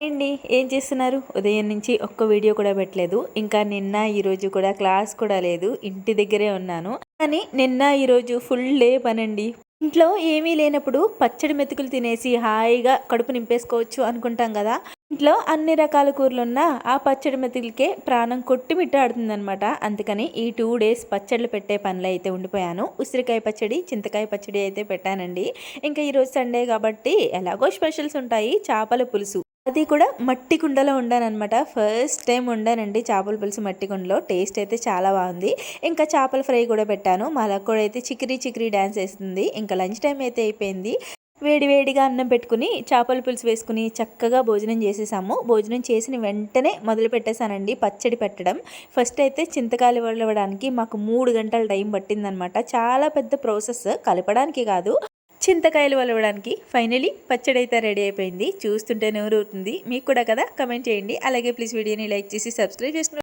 అండి ఏం చేస్తున్నారు? ఉదయం నుంచి ఒక్క వీడియో కూడా పెట్టలేదు. ఇంకా నిన్న ఈరోజు కూడా క్లాస్ కూడా లేదు. ఇంటి దగ్గరే ఉన్నాను. కానీ నిన్న ఈరోజు ఫుల్ డే పనండి. ఇంట్లో ఏమీ లేనప్పుడు పచ్చడి మెతుకులు తినేసి హాయిగా కడుపు నింపేసుకోవచ్చు అనుకుంటాం కదా. ఇంట్లో అన్ని రకాల కూరలున్నా ఆ పచ్చడి మెతుకులకే ప్రాణం కొట్టుమిట్టాడుతుందనమాట అందుకని ఈ టూ డేస్ పచ్చళ్ళు పెట్టే పనులు అయితే ఉండిపోయాను. ఉసిరికాయ పచ్చడి చింతకాయ పచ్చడి అయితే పెట్టానండి. ఇంకా ఈరోజు సండే కాబట్టి ఎలాగో స్పెషల్స్ ఉంటాయి. చేపల పులుసు. అది కూడా మట్టి కుండలో వండానమాట ఫస్ట్ టైం వండానండి చేపల పులుసు మట్టి కుండలో. టేస్ట్ అయితే చాలా బాగుంది. ఇంకా చేపల ఫ్రై కూడా పెట్టాను. మా కూడా అయితే చికిరి చికిరి డ్యాన్స్ వేస్తుంది. ఇంకా లంచ్ టైం అయితే అయిపోయింది. వేడి వేడిగా అన్నం పెట్టుకుని చేపల పులుసు వేసుకుని చక్కగా భోజనం చేసేసాము. భోజనం చేసిన వెంటనే మొదలు పెట్టేశానండి పచ్చడి పెట్టడం. ఫస్ట్ అయితే చింతకాయలు వడవడానికి మాకు మూడు గంటల టైం పట్టిందనమాట చాలా పెద్ద ప్రాసెస్ కలపడానికి కాదు. చింతకాయలు వలవడానికి ఫైనలీ పచ్చడి అయితే రెడీ అయిపోయింది. చూస్తుంటే నూరు మీకు కూడా కదా? కమెంట్ చేయండి. అలాగే ప్లీజ్ వీడియోని లైక్ చేసి సబ్స్క్రైబ్ చేసుకుని